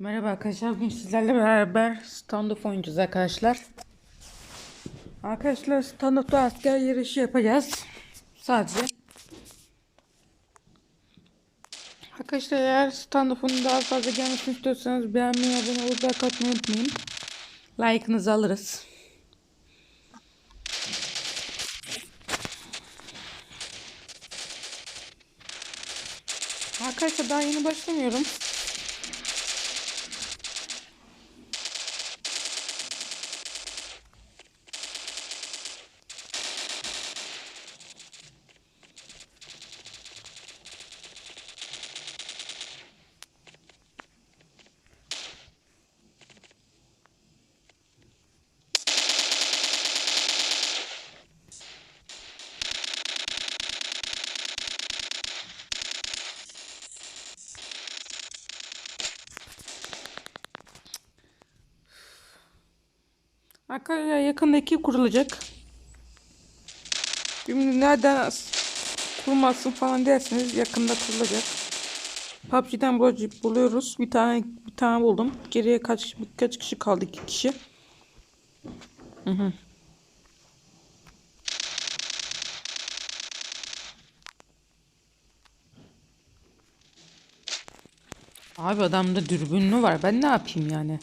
Merhaba arkadaşlar. Bugün sizlerle beraber stand-up oynayacağız arkadaşlar. Arkadaşlar stand-up'ta asker yarışı yapacağız. Sadece. Arkadaşlar eğer stand-up'un daha fazla gelmesini istiyorsanız beğenmeyi, abone olup like atmayı unutmayın. Like'ınızı alırız. Arkadaşlar daha yeni başlamıyorum. Arkadaşlar yakında ekip kurulacak. Şimdi nereden as- kurulmasın falan derseniz yakında kurulacak. PUBG'den bul- buluyoruz. Bir tane bir tane buldum. Geriye kaç birkaç kişi kaldı? iki kişi. Hı hı. Abi adamda dürbünlü var. Ben ne yapayım yani?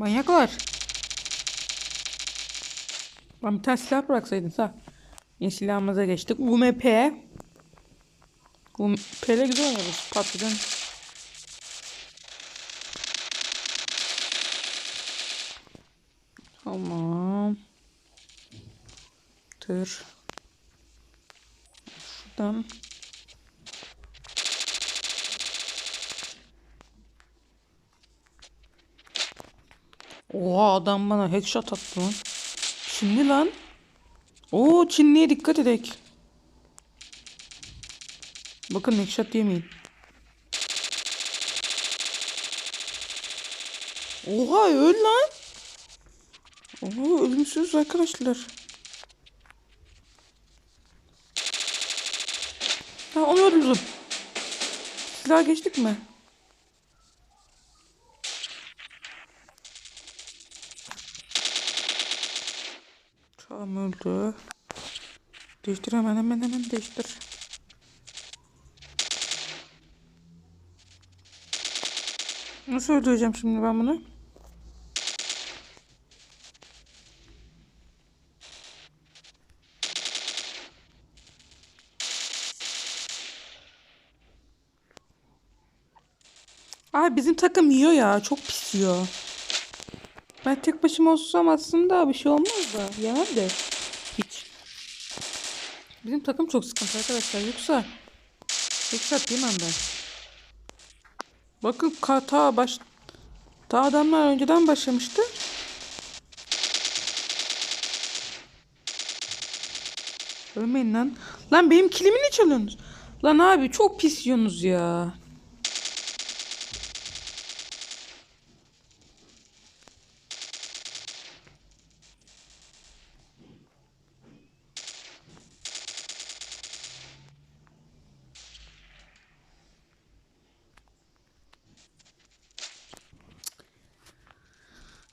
Manyaklar. Lan bir tane silah bıraksaydın ha. Yeni silahımıza geçtik. UMP. UMP ile güzel oynuyoruz. Patlıcan. Tamam. Tır. Şuradan. Oha adam bana headshot attı lan. Çinli lan. Oo Çinliye dikkat edek. Bakın headshot yemeyin. Oha öl lan. Oha ölümsüz arkadaşlar. Ha onu öldürdüm. Silah geçtik mi? Tamam öldü. Değiştir hemen hemen hemen değiştir. Nasıl öldüreceğim şimdi ben bunu? Abi bizim takım yiyor ya. Çok pis yiyor. Ben tek başıma olsam aslında bir şey olmaz da. Yener de. Hiç. Bizim takım çok sıkıntı arkadaşlar. Yoksa headshot yemem ben. Bakın ta baş ta adamlar önceden başlamıştı. Ölmeyin lan. Lan benim kilimi ne çalıyorsunuz? Lan abi çok pis yiyorsunuz ya.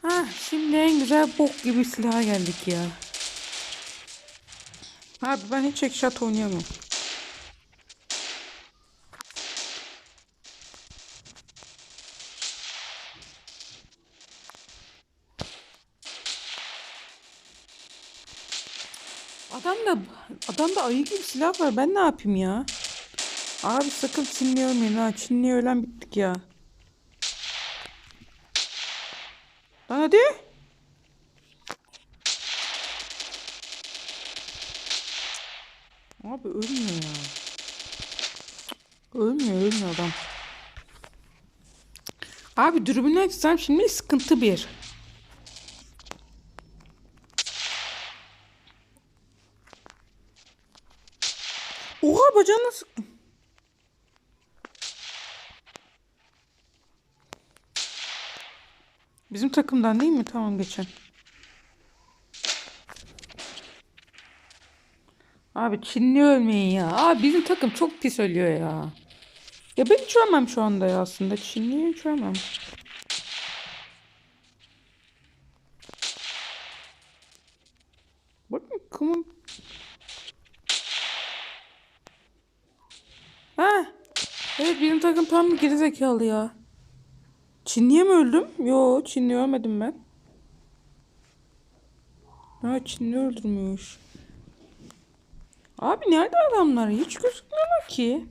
Ha, şimdi en güzel bok gibi silaha geldik ya. Abi ben hiç headshot oynayamam. Adamda adamda ayı gibi silah var. Ben ne yapayım ya? Abi sakın Çinli ölmeyin ha. Çinli ölen bittik ya. Lan hadi. Abi ölmüyor ya. Ölmüyor ölmüyor adam. Abi dürbünü açsam şimdi sıkıntı bir. Oha bacağına sıktım. Bizim takımdan değil mi? Tamam geçen. Abi Çinli ölmeyin ya. Abi bizim takım çok pis ölüyor ya. Ya ben hiç ölmem şu anda ya aslında. Çinli'yi hiç ölmem. Bakın kumum. Ha. Evet bizim takım tam bir gerizekalı ya. Çinli'ye mi öldüm? Yo Çinli ölmedim ben. Ha Çinli öldürmüş. Abi nerede adamlar? Hiç gözükmüyorlar ki.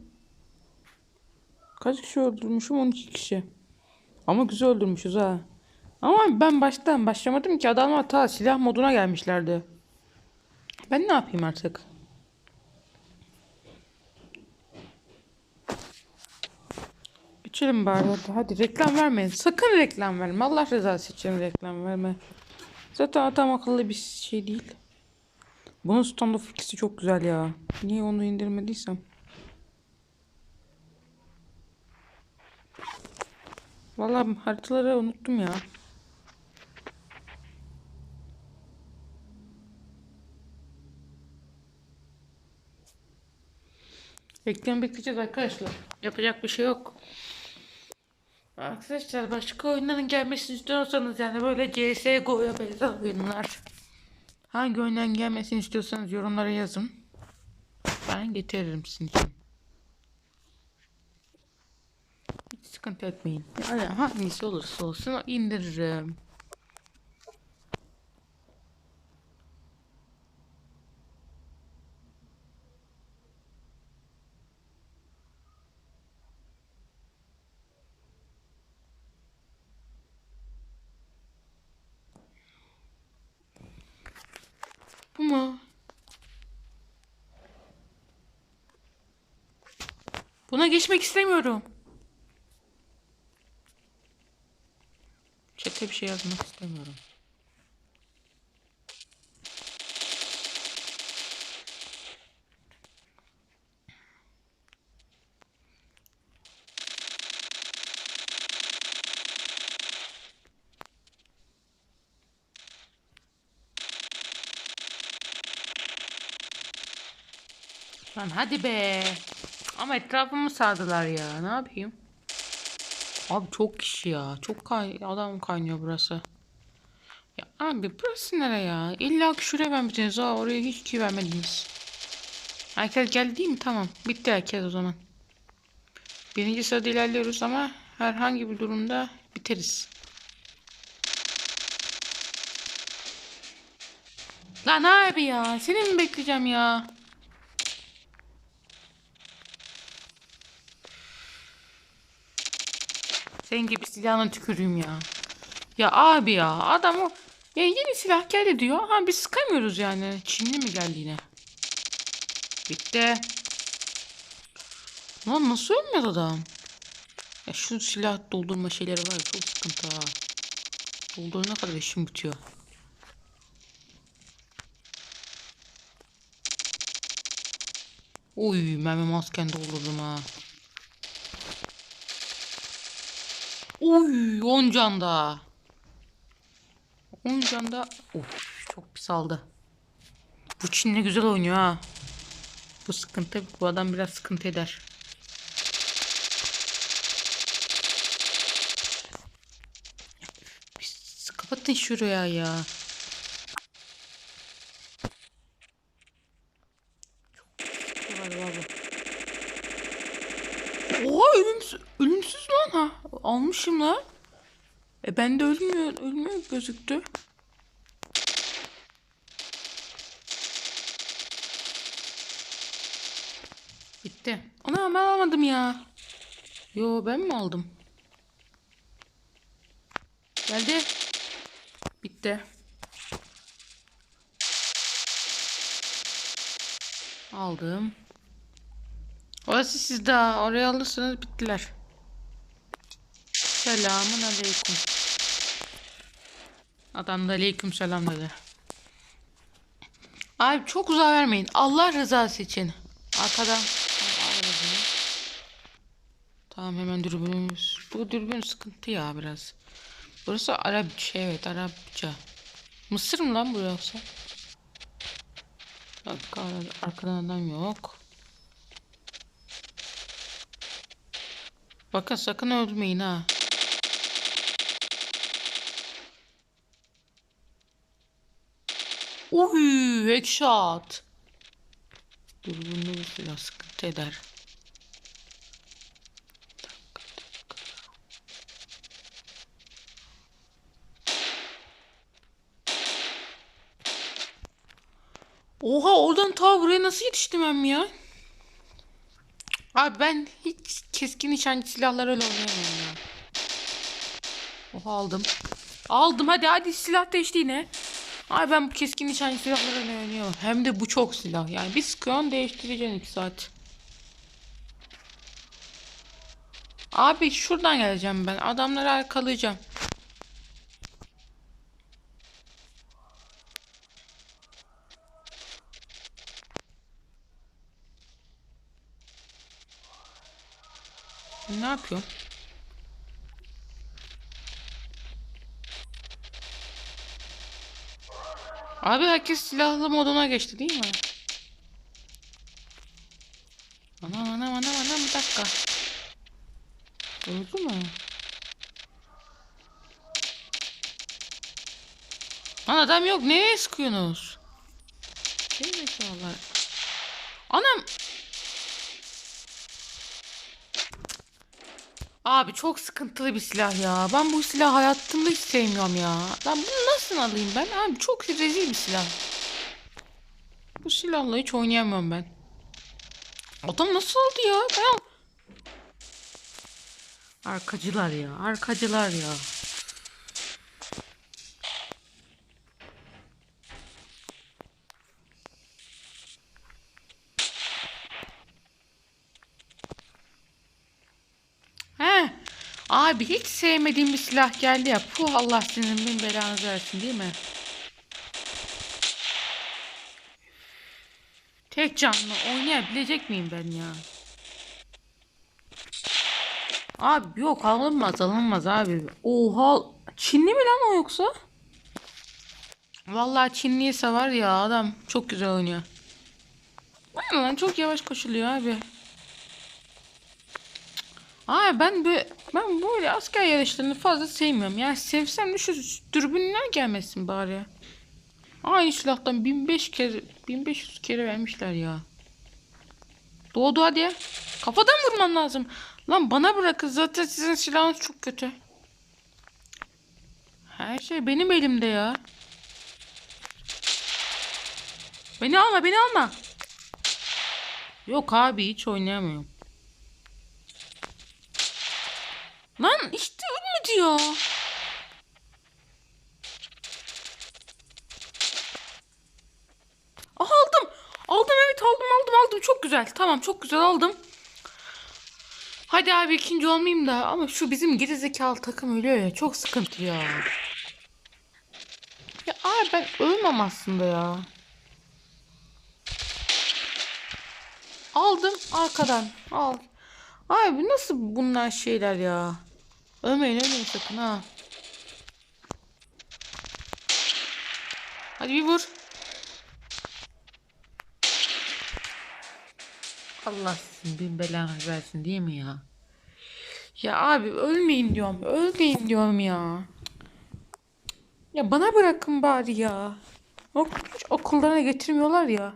Kaç kişi öldürmüşüm? 12 kişi. Ama güzel öldürmüşüz ha. Ama ben baştan başlamadım ki adamlar ta silah moduna gelmişlerdi. Ben ne yapayım artık? İçelim bari hadi. Hadi reklam vermeyin. Sakın reklam verme. Allah rızası için reklam verme. Zaten adam akıllı bir şey değil. Bunun standoff ikisi çok güzel ya. Niye onu indirmediysem. Vallahi haritaları unuttum ya. Reklam bekleyeceğiz arkadaşlar. Yapacak bir şey yok. Arkadaşlar başka oyunların gelmesini istiyorsanız yani böyle CSGO'ya benzer oyunlar. Hangi oyundan gelmesini istiyorsanız yorumlara yazın. Ben getiririm sizin için. Hiç sıkıntı etmeyin. Yani hangisi olursa olsun indiririm. Bu mu? Buna geçmek istemiyorum. Çete bir şey yazmak istemiyorum. Lan hadi be. Ama etrafımı sardılar ya. Ne yapayım? Abi çok kişi ya. Çok kay adam kaynıyor burası. Ya abi burası nere ya? İlla ki şuraya vermeyeceksiniz. Aa oraya hiç ki vermediniz. Herkes geldi değil mi? Tamam. Bitti herkes o zaman. Birinci sırada ilerliyoruz ama herhangi bir durumda biteriz. Lan abi ya. Seni mi bekleyeceğim ya? Senin gibi silahına tüküreyim ya. Ya abi ya adam o ya yeni silah geldi diyor. Ha biz sıkamıyoruz yani. Çinli mi geldi yine? Bitti. Lan nasıl ölmez adam? Ya şu silah doldurma şeyleri var ya çok sıkıntı ha. Doldurana kadar işim bitiyor. Oy mermi masken doldurdum ha. Oy 10 canda. 10 canda. Of çok pis aldı. Bu Çin ne güzel oynuyor ha. Bu sıkıntı. Bu adam biraz sıkıntı eder. Biz kapatın şuraya ya. Çok var abi. Oha ölümsüz, ölümsüz lan ha. Almışım lan. E ben de ölmüyor, ölmüyor gözüktü. Bitti. Ana ben almadım ya. Yo ben mi aldım? Geldi. Bitti. Aldım. Orası sizde. Oraya alırsanız bittiler. Selamun aleyküm. Adam da aleyküm selam dedi. Abi çok uzağa vermeyin. Allah rızası için. Arkadan. Tamam hemen dürbünümüz. Bu dürbün sıkıntı ya biraz. Burası Arapça evet Arapça. Mısır mı lan burası? Arka, arkadan adam yok. Bakın sakın öldürmeyin ha. Uy, headshot. Dürbünlü bir silah sıkıntı eder. Oha oradan ta buraya nasıl yetiştim ben ya? Abi ben hiç keskin nişancı silahlar öyle oynayamıyorum ya. Oha aldım. Aldım hadi hadi silah değişti yine. Abi ben bu keskin nişancı silahları öyle oynuyorum. Hem de bu çok silah yani. Bir sıkıyorsun değiştireceksin 2 saat. Abi şuradan geleceğim ben. Adamları arkalayacağım. Ne yapıyorum? Abi herkes silahlı moduna geçti değil mi? Anam anam anam anam bir dakika. Öldü mü? Lan adam yok nereye sıkıyorsunuz? Şey zekalar. Anam. Abi çok sıkıntılı bir silah ya. Ben bu silahı hayatımda hiç sevmiyorum ya. Ben bunu nasıl alayım ben? Abi çok rezil bir silah. Bu silahla hiç oynayamıyorum ben. Adam nasıl aldı ya? Ben... Arkacılar ya. Arkacılar ya. Abi hiç sevmediğim bir silah geldi ya. Puh Allah sizin bin belanızı versin değil mi? Tek canlı oynayabilecek miyim ben ya? Abi yok alınmaz alınmaz abi. Oha Çinli mi lan o yoksa? Vallahi Çinliyse var ya adam çok güzel oynuyor. Aynen lan çok yavaş koşuluyor abi. Abi ben böyle ben böyle asker yarışlarını fazla sevmiyorum. Yani sevsem de şu dürbünler gelmesin bari. Aynı silahtan 1500 kere 1500 kere vermişler ya. Doğdu hadi. Kafadan vurman lazım. Lan bana bırakın zaten sizin silahınız çok kötü. Her şey benim elimde ya. Beni alma beni alma. Yok abi hiç oynayamıyorum. Lan işte ölmedi ya. Aha aldım. Aldım evet aldım aldım aldım. Çok güzel. Tamam çok güzel aldım. Hadi abi ikinci olmayayım da ama şu bizim gerizekalı takım ölüyor ya. Çok sıkıntı ya. Ya abi ben ölmem aslında ya. Aldım arkadan. Al. Abi nasıl bunlar şeyler ya? Ölmeyin ölmeyin sakın ha. Hadi bir vur. Allah sizin bin belanı versin değil mi ya? Ya abi ölmeyin diyorum. Ölmeyin diyorum ya. Ya bana bırakın bari ya. Okullarına getirmiyorlar ya.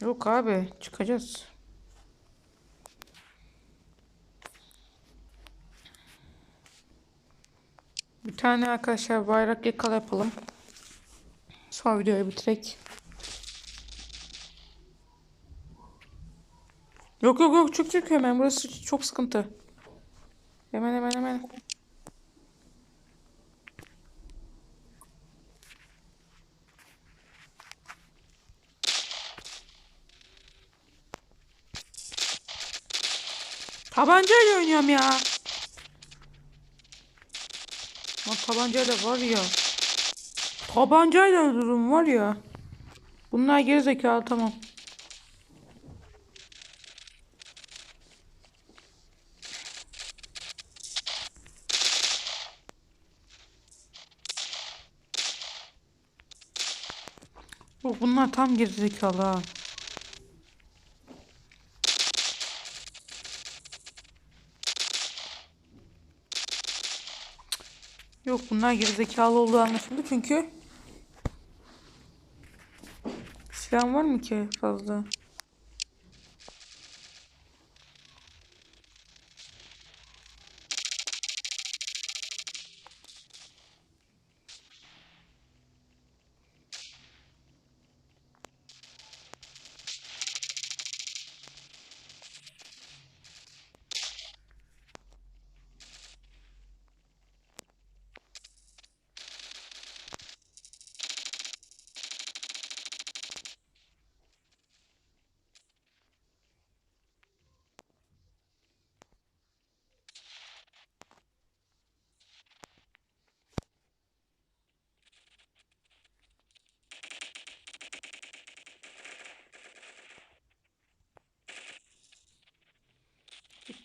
Yok abi çıkacağız. Bir tane arkadaşlar bayrak yakala yapalım. Sonra videoyu bitirek. Yok yok yok çık çık hemen burası çok sıkıntı. Hemen hemen hemen. Tabancayla oynuyorum ya. Ama tabancayla var ya. Tabancayla öldürürüm var ya. Bunlar gerizekalı tamam. Bunlar tam gerizekalı ha. Yok bunlar gerizekalı olduğu anlaşıldı çünkü Silah var mı ki fazla?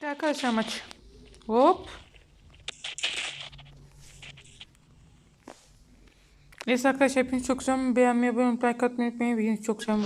Bitti arkadaşlar maç. Hop. Neyse arkadaşlar hepinizi çok seviyorum. Beğenmeyi, abone olmayı, like atmayı unutmayın. Videoyu çok seviyorum.